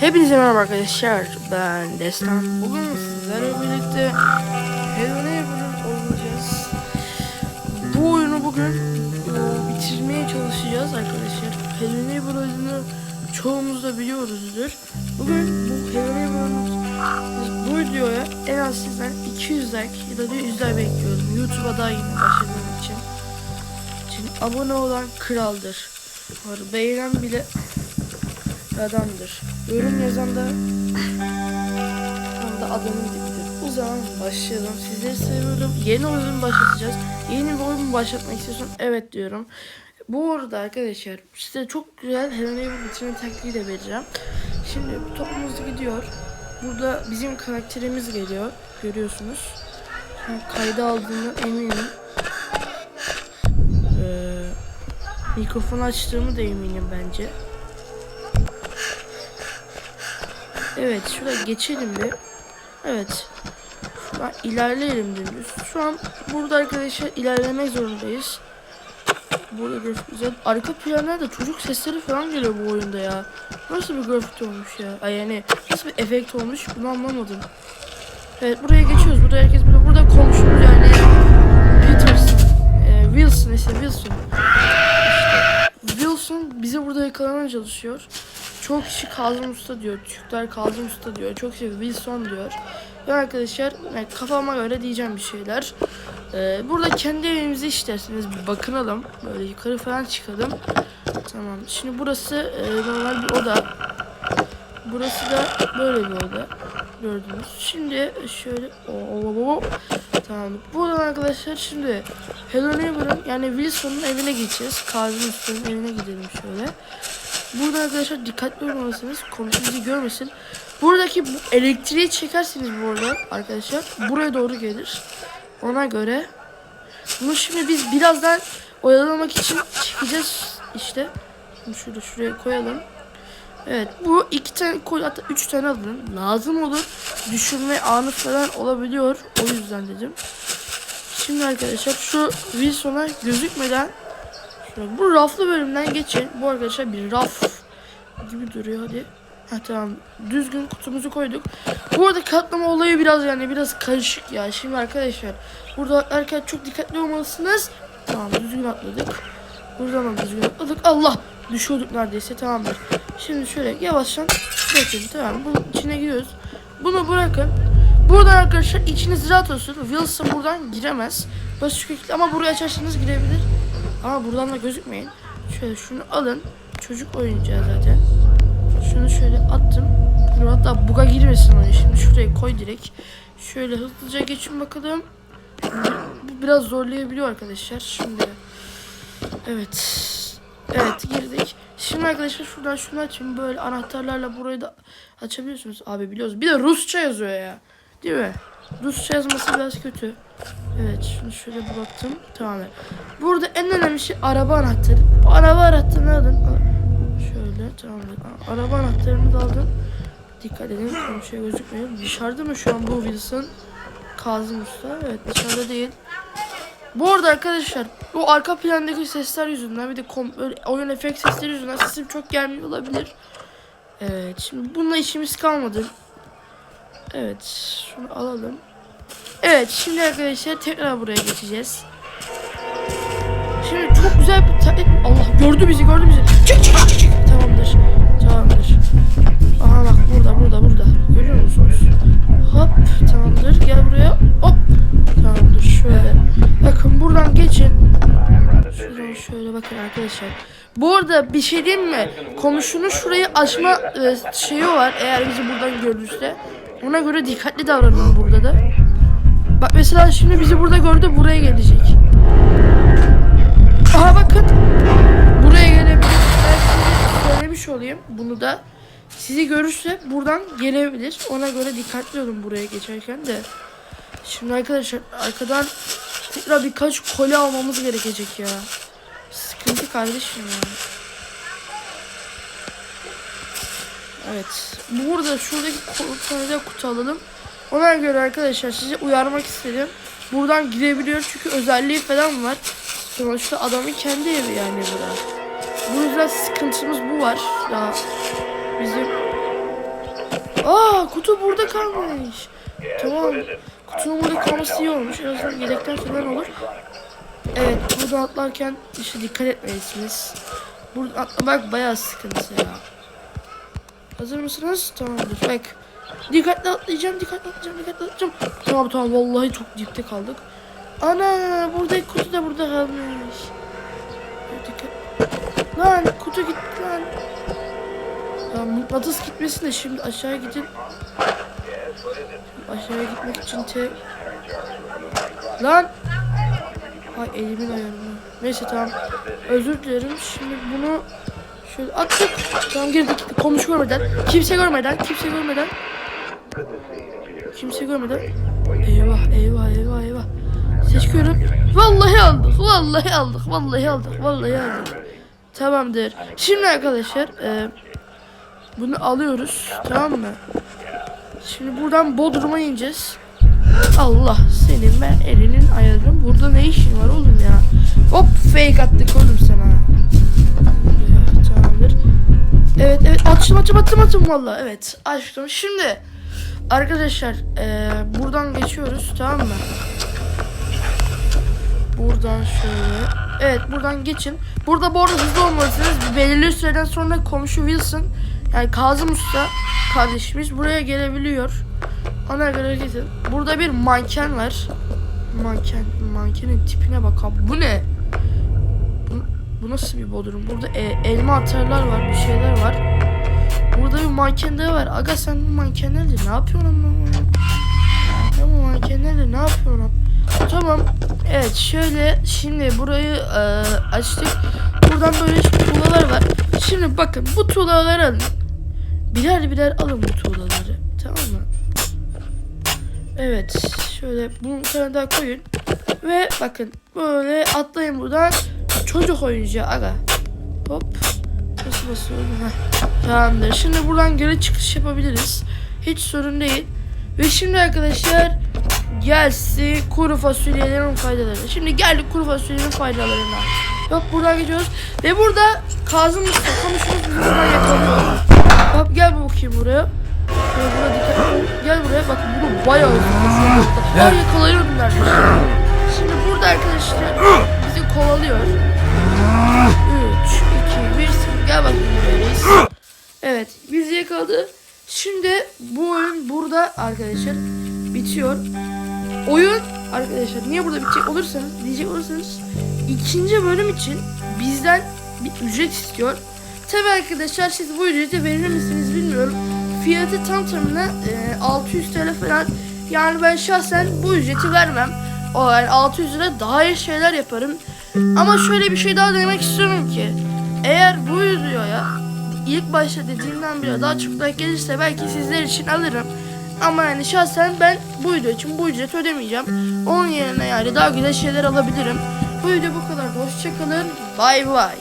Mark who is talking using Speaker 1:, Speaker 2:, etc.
Speaker 1: Hepinize merhaba arkadaşlar. Ben Destan. Bugün sizlerle birlikte Hello Neighbor'ı oynayacağız. Bu oyunu bugün e, bitirmeye çalışacağız arkadaşlar. Hello Neighbor çoğumuz da biliyoruzdur. Bugün bu Hello Neighbor'ın bu videoya en az sizden 200 like ya da 100 like bekliyorum. YouTube'a daha yeni başladığım için. Şimdi abone olan kraldır. Beğenen bile adamdır. Yorum yazan da da adamın dibidir. O zaman başlayalım. Sizleri seviyorum. Yeni oyun başlatacağız. Yeni bir oyun başlatmak istiyorsan evet diyorum. Bu arada arkadaşlar size çok güzel Helena Ever bitirme taktiği de vereceğim. Şimdi topumuz gidiyor. Burada bizim karakterimiz geliyor. Görüyorsunuz. Ben kayda aldığını eminim. Ee, mikrofonu açtığımı da eminim bence. Evet şuraya geçelim bir. Evet. Şuradan ilerleyelim dümdüz. Şu an burada arkadaşlar ilerlemek zorundayız. Burada grafik güzel. Arka planlarda çocuk sesleri falan geliyor bu oyunda ya. Nasıl bir grafik olmuş ya? Ay yani nasıl bir efekt olmuş bunu anlamadım. Evet buraya geçiyoruz. Burada herkes burada. Burada komşumuz yani Peters. E, Wilson ise Wilson. İşte Wilson bize burada yakalamaya çalışıyor. Çok kişi Kazım Usta diyor. Türkler Kazım Usta diyor. Çok kişi Wilson diyor. Ve arkadaşlar yani kafama göre diyeceğim bir şeyler. Ee, burada kendi evimizi isterseniz bir bakınalım. Böyle yukarı falan çıkalım. Tamam. Şimdi burası e, normal bir oda. Burası da böyle bir oda. Gördünüz. Şimdi şöyle Oo, Tamam. Buradan arkadaşlar şimdi Hello Neighbor'ın yani Wilson'un evine gideceğiz. Kazım Usta'nın evine gidelim şöyle. Burada arkadaşlar dikkatli olmalısınız. Komşu bizi görmesin. Buradaki bu elektriği çekerseniz bu arada arkadaşlar buraya doğru gelir. Ona göre bunu şimdi biz birazdan oyalamak için çekeceğiz işte. Bunu şurada şuraya koyalım. Evet bu iki tane koy hatta üç tane alın. Lazım olur. Düşürme anı falan olabiliyor. O yüzden dedim. Şimdi arkadaşlar şu Wilson'a gözükmeden bu raflı bölümden geçin. Bu arkadaşlar bir raf gibi duruyor hadi. Ha tamam. Düzgün kutumuzu koyduk. Bu arada katlama olayı biraz yani biraz karışık ya. Şimdi arkadaşlar burada atlarken çok dikkatli olmalısınız. Tamam düzgün atladık. Buradan da düzgün atladık. Allah! Düşüyorduk neredeyse tamamdır. Şimdi şöyle yavaştan bakın tamam bunun içine giriyoruz. Bunu bırakın. Buradan arkadaşlar içiniz rahat olsun. Wilson buradan giremez. Basit ama burayı açarsanız girebilir. Ama buradan da gözükmeyin. Şöyle şunu alın. Çocuk oyuncağı zaten. Şunu şöyle attım. Dur hatta buga girmesin onu. Şimdi şuraya koy direkt. Şöyle hızlıca geçin bakalım. Bu biraz zorlayabiliyor arkadaşlar. Şimdi evet. Evet girdik. Şimdi arkadaşlar şuradan şunu açayım. Böyle anahtarlarla burayı da açabiliyorsunuz. Abi biliyoruz. Bir de Rusça yazıyor ya. Değil mi? Rusça yazması biraz kötü. Evet şunu şöyle bıraktım. Tamam. Burada en önemli şey araba anahtarı. Bu araba anahtarını alın. Şöyle tamamdır. A- Araba anahtarını da aldım. Dikkat edin komşuya gözükmüyor. Dışarıda mı şu an bu Wilson? Kazım Usta. Evet dışarıda değil. Bu arada arkadaşlar bu arka plandaki sesler yüzünden bir de kom oyun efekt sesleri yüzünden sesim çok gelmiyor olabilir. Evet şimdi bununla işimiz kalmadı. Evet şunu alalım. Evet şimdi arkadaşlar tekrar buraya geçeceğiz. Şimdi çok güzel bir taklit. Allah gördü bizi gördü bizi. Çık çık çık çık. Tamamdır. Tamamdır. Aha bak burada burada burada. Görüyor musunuz? Hop tamamdır. Gel buraya. Hop. Tamamdır şöyle. Bakın buradan geçin. Şuradan şöyle bakın arkadaşlar. Bu arada bir şey diyeyim mi? Komşunun şurayı açma e, şeyi var eğer bizi buradan görürse. Ona göre dikkatli davranın burada da. Bak mesela şimdi bizi burada gördü buraya gelecek. Aha bakın. Buraya gelebilir. Ben size söylemiş olayım bunu da. Sizi görürse buradan gelebilir. Ona göre dikkatli olun buraya geçerken de. Şimdi arkadaşlar arkadan tekrar birkaç kolye almamız gerekecek ya. Sıkıntı kardeşim ya. Evet. Burada şuradaki kolye kutu alalım. Ona göre arkadaşlar sizi uyarmak istedim. Buradan girebiliyor çünkü özelliği falan var. Sonuçta adamın kendi evi yani bura. Bu yüzden sıkıntımız bu var. Ya bizim Aa kutu burada kalmış. Tamam. Kutunun burada kalması iyi olmuş. En azından yedekten falan olur. Evet burada atlarken işte dikkat etmelisiniz. Burada atlamak bayağı sıkıntı ya. Hazır mısınız? Tamamdır. Bak. Dikkatli atlayacağım, dikkatli atlayacağım, dikkatli atlayacağım. Tamam tamam vallahi çok dipte kaldık. Ana buradaki kutu da burada kalmış. Dikkat. Lan kutu gitti lan. Ya mıknatıs gitmesin de şimdi aşağıya gidin. Aşağıya gitmek için te... Lan! Ay elimin ayarını. Neyse tamam. Özür dilerim. Şimdi bunu şöyle attık. Tamam girdik. Komşu görmeden. Kimse görmeden. Kimse görmeden. Kimse görmeden. Eyvah eyvah eyvah eyvah. Seçiyorum. Vallahi aldık. Vallahi aldık. Vallahi aldık. Vallahi aldık. Tamamdır. Şimdi arkadaşlar e, bunu alıyoruz. Tamam mı? Şimdi buradan Bodrum'a ineceğiz. Allah senin ben elinin ayarım. Burada ne işin var oğlum ya? Hop fake attık oğlum sana. Evet evet açtım açtım açtım açtım valla evet açtım. Şimdi arkadaşlar eee, buradan geçiyoruz tamam mı? Buradan şöyle. Evet buradan geçin. Burada bu arada hızlı olmalısınız. Belirli süreden sonra komşu Wilson yani Kazım Usta kardeşimiz buraya gelebiliyor. Ona göre gidin. Burada bir manken var. Manken, mankenin tipine bak abi. Bu ne? Bu, nasıl bir bodrum? Burada e, elma atarlar var, bir şeyler var. Burada bir manken daha var. Aga sen bu mankenlerle ne yapıyorsun ama? Ya bu mankenlerle ne yapıyorsun? am? Tamam. Evet şöyle şimdi burayı e, açtık. Buradan böyle tuğlalar var. Şimdi bakın bu tuğlaları alın. Birer birer alın bu tuğlaları. Tamam mı? Evet. Şöyle bunu bir tane daha koyun. Ve bakın böyle atlayın buradan. Çocuk oyuncağı aga. Hop. Nasıl basıyorum? Heh. Tamamdır. Şimdi buradan geri çıkış yapabiliriz. Hiç sorun değil. Ve şimdi arkadaşlar gelsin kuru fasulyelerin faydaları. Şimdi geldik kuru fasulyelerin faydalarına. Hop buradan geçiyoruz. Ve burada Kazım bizi buradan yakalıyor. Hop gel bakayım buraya. Şöyle buraya dikkat Gel buraya bak bunu bayağı hızlı. Ay yakalayıyordum neredeyse. Şimdi burada arkadaşlar arkadaşlar bitiyor. Oyun arkadaşlar niye burada bitecek olursanız diyecek olursanız ikinci bölüm için bizden bir ücret istiyor. Tabi arkadaşlar siz bu ücreti verir misiniz bilmiyorum. Fiyatı tam tamına e, 600 TL falan. Yani ben şahsen bu ücreti vermem. O yani 600 lira daha iyi şeyler yaparım. Ama şöyle bir şey daha demek istiyorum ki eğer bu videoya ilk başta dediğimden bile daha çok like gelirse belki sizler için alırım. Ama yani şahsen ben bu video için bu ücreti ödemeyeceğim. Onun yerine yani daha güzel şeyler alabilirim. Bu video bu kadar. Hoşçakalın. Bay bay.